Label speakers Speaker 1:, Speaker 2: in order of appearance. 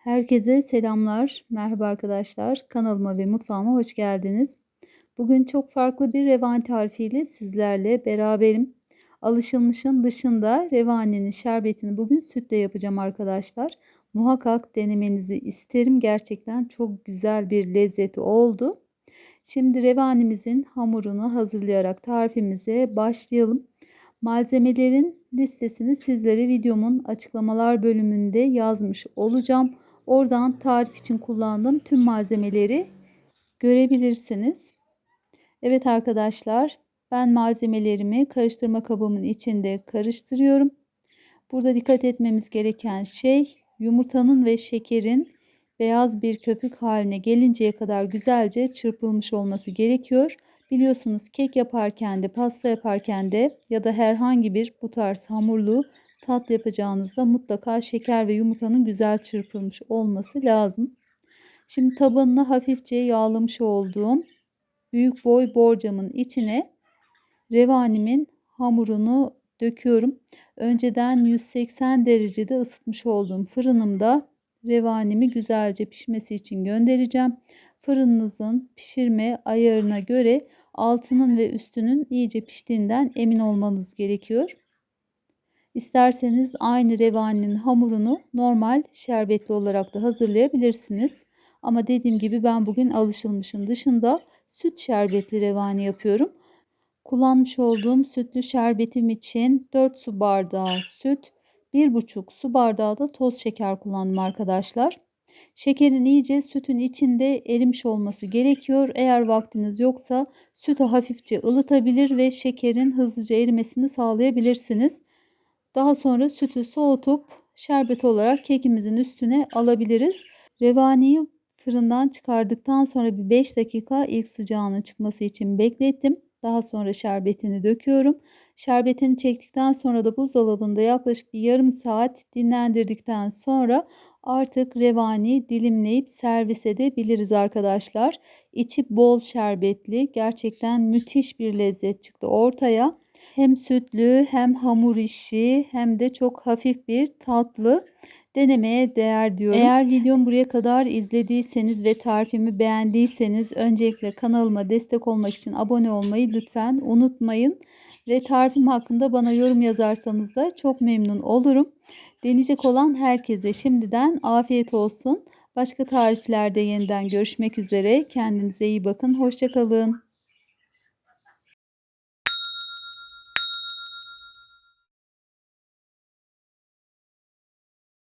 Speaker 1: Herkese selamlar. Merhaba arkadaşlar. Kanalıma ve mutfağıma hoş geldiniz. Bugün çok farklı bir revani tarifiyle sizlerle beraberim. Alışılmışın dışında revaninin şerbetini bugün sütle yapacağım arkadaşlar. Muhakkak denemenizi isterim. Gerçekten çok güzel bir lezzeti oldu. Şimdi revanimizin hamurunu hazırlayarak tarifimize başlayalım. Malzemelerin listesini sizlere videomun açıklamalar bölümünde yazmış olacağım. Oradan tarif için kullandığım tüm malzemeleri görebilirsiniz. Evet arkadaşlar ben malzemelerimi karıştırma kabımın içinde karıştırıyorum. Burada dikkat etmemiz gereken şey yumurtanın ve şekerin beyaz bir köpük haline gelinceye kadar güzelce çırpılmış olması gerekiyor. Biliyorsunuz kek yaparken de pasta yaparken de ya da herhangi bir bu tarz hamurlu tatlı yapacağınızda mutlaka şeker ve yumurtanın güzel çırpılmış olması lazım. Şimdi tabanını hafifçe yağlamış olduğum büyük boy borcamın içine revanimin hamurunu döküyorum. Önceden 180 derecede ısıtmış olduğum fırınımda revanimi güzelce pişmesi için göndereceğim. Fırınınızın pişirme ayarına göre altının ve üstünün iyice piştiğinden emin olmanız gerekiyor. İsterseniz aynı revaninin hamurunu normal şerbetli olarak da hazırlayabilirsiniz. Ama dediğim gibi ben bugün alışılmışın dışında süt şerbetli revani yapıyorum. Kullanmış olduğum sütlü şerbetim için 4 su bardağı süt, 1,5 su bardağı da toz şeker kullandım arkadaşlar. Şekerin iyice sütün içinde erimiş olması gerekiyor. Eğer vaktiniz yoksa sütü hafifçe ılıtabilir ve şekerin hızlıca erimesini sağlayabilirsiniz. Daha sonra sütü soğutup şerbet olarak kekimizin üstüne alabiliriz. Revaniyi fırından çıkardıktan sonra bir 5 dakika ilk sıcağının çıkması için beklettim. Daha sonra şerbetini döküyorum. Şerbetini çektikten sonra da buzdolabında yaklaşık bir yarım saat dinlendirdikten sonra artık revani dilimleyip servis edebiliriz arkadaşlar. İçi bol şerbetli gerçekten müthiş bir lezzet çıktı ortaya. Hem sütlü hem hamur işi hem de çok hafif bir tatlı denemeye değer diyorum. Eğer videomu buraya kadar izlediyseniz ve tarifimi beğendiyseniz öncelikle kanalıma destek olmak için abone olmayı lütfen unutmayın. Ve tarifim hakkında bana yorum yazarsanız da çok memnun olurum. Deneyecek olan herkese şimdiden afiyet olsun. Başka tariflerde yeniden görüşmek üzere. Kendinize iyi bakın. Hoşçakalın.